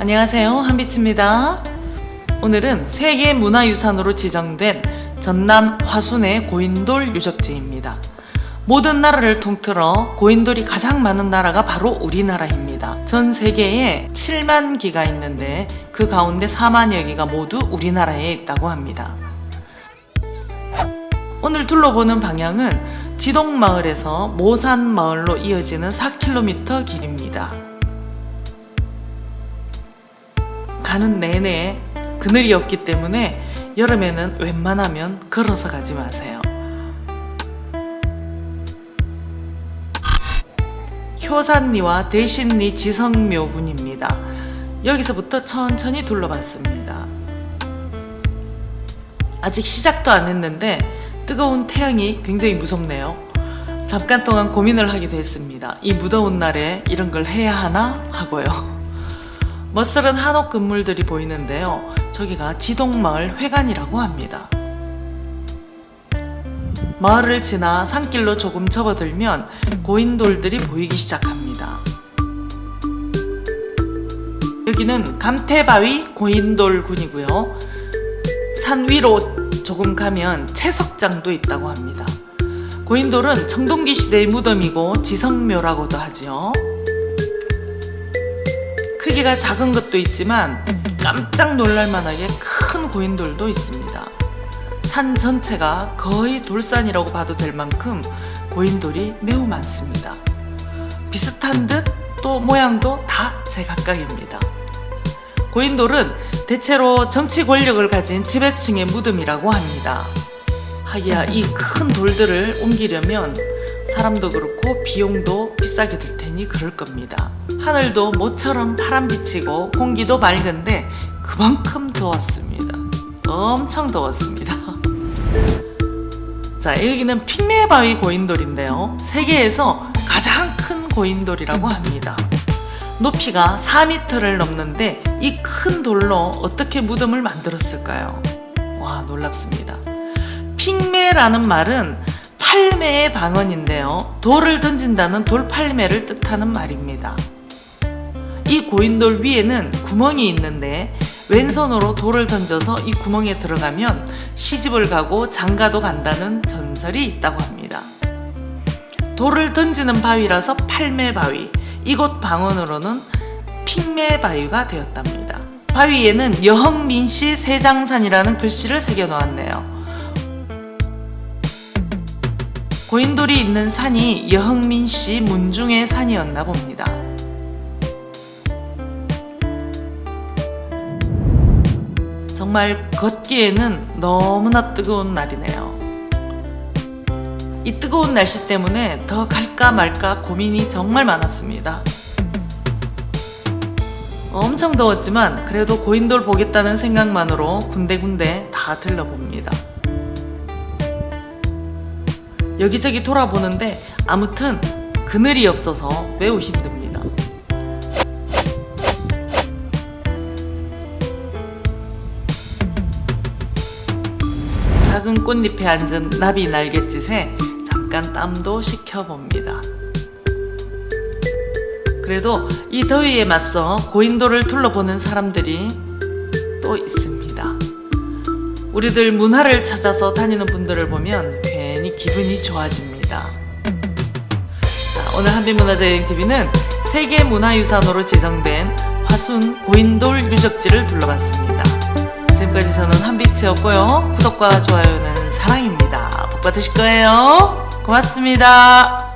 안녕하세요. 한비치입니다. 오늘은 세계 문화유산으로 지정된 전남 화순의 고인돌 유적지입니다. 모든 나라를 통틀어 고인돌이 가장 많은 나라가 바로 우리나라입니다. 전 세계에 7만 기가 있는데 그 가운데 4만여 기가 모두 우리나라에 있다고 합니다. 오늘 둘러보는 방향은 지동마을에서 모산마을로 이어지는 4km 길입니다. 가는 내내 그늘이 없기 때문에 여름에는 웬만하면 걸어서 가지 마세요. 효산리와 대신리 지성묘군입니다. 여기서부터 천천히 둘러봤습니다. 아직 시작도 안 했는데 뜨거운 태양이 굉장히 무섭네요. 잠깐 동안 고민을 하게 됐습니다. 이 무더운 날에 이런 걸 해야 하나 하고요. 멋스런 한옥 건물들이 보이는데요. 저기가 지동마을 회관이라고 합니다. 마을을 지나 산길로 조금 접어들면 고인돌들이 보이기 시작합니다. 여기는 감태바위 고인돌군이고요. 산 위로 조금 가면 채석장도 있다고 합니다. 고인돌은 청동기 시대의 무덤이고 지성묘라고도 하지요. 크기가 작은 것도 있지만 깜짝 놀랄 만하게 큰 고인돌도 있습니다. 산 전체가 거의 돌산이라고 봐도 될 만큼 고인돌이 매우 많습니다. 비슷한 듯 또 모양도 다 제각각입니다. 고인돌은 대체로 정치 권력을 가진 지배층의 무덤이라고 합니다. 하기야 이 큰 돌들을 옮기려면 사람도 그렇고 비용도 비싸게 들 테니 그럴 겁니다. 하늘도 모처럼 파란 빛이고 공기도 맑은데 그만큼 더웠습니다. 엄청 더웠습니다. 자, 여기는 핑메 바위 고인돌인데요. 세계에서 가장 큰 고인돌이라고 합니다. 높이가 4m를 넘는데 이 큰 돌로 어떻게 무덤을 만들었을까요? 와, 놀랍습니다. 핑메라는 말은 팔매의 방언인데요. 돌을 던진다는 돌팔매를 뜻하는 말입니다. 이 고인돌 위에는 구멍이 있는데 왼손으로 돌을 던져서 이 구멍에 들어가면 시집을 가고 장가도 간다는 전설이 있다고 합니다. 돌을 던지는 바위라서 팔매 바위, 이곳 방언으로는 핑매 바위가 되었답니다. 바위에는 여흥민 씨 세장산이라는 글씨를 새겨 놓았네요. 고인돌이 있는 산이 여흥민 씨 문중의 산이었나 봅니다. 정말 걷기에는 너무나 뜨거운 날이네요. 이 뜨거운 날씨 때문에 더 갈까 말까 고민이 정말 많았습니다. 엄청 더웠지만 그래도 고인돌 보겠다는 생각만으로 군데군데 다 들러봅니다. 여기저기 돌아보는데 아무튼 그늘이 없어서 매우 힘듭니다. 작은 꽃잎에 앉은 나비 날갯짓에 잠깐 땀도 식혀봅니다. 그래도 이 더위에 맞서 고인돌을 둘러보는 사람들이 또 있습니다. 우리들 문화를 찾아서 다니는 분들을 보면 기분이 좋아집니다. 자, 오늘 한빛문화재여행TV는 세계문화유산으로 지정된 화순 고인돌 유적지를 둘러봤습니다. 지금까지 저는 한빛이었고요. 구독과 좋아요는 사랑입니다. 복 받으실 거예요. 고맙습니다.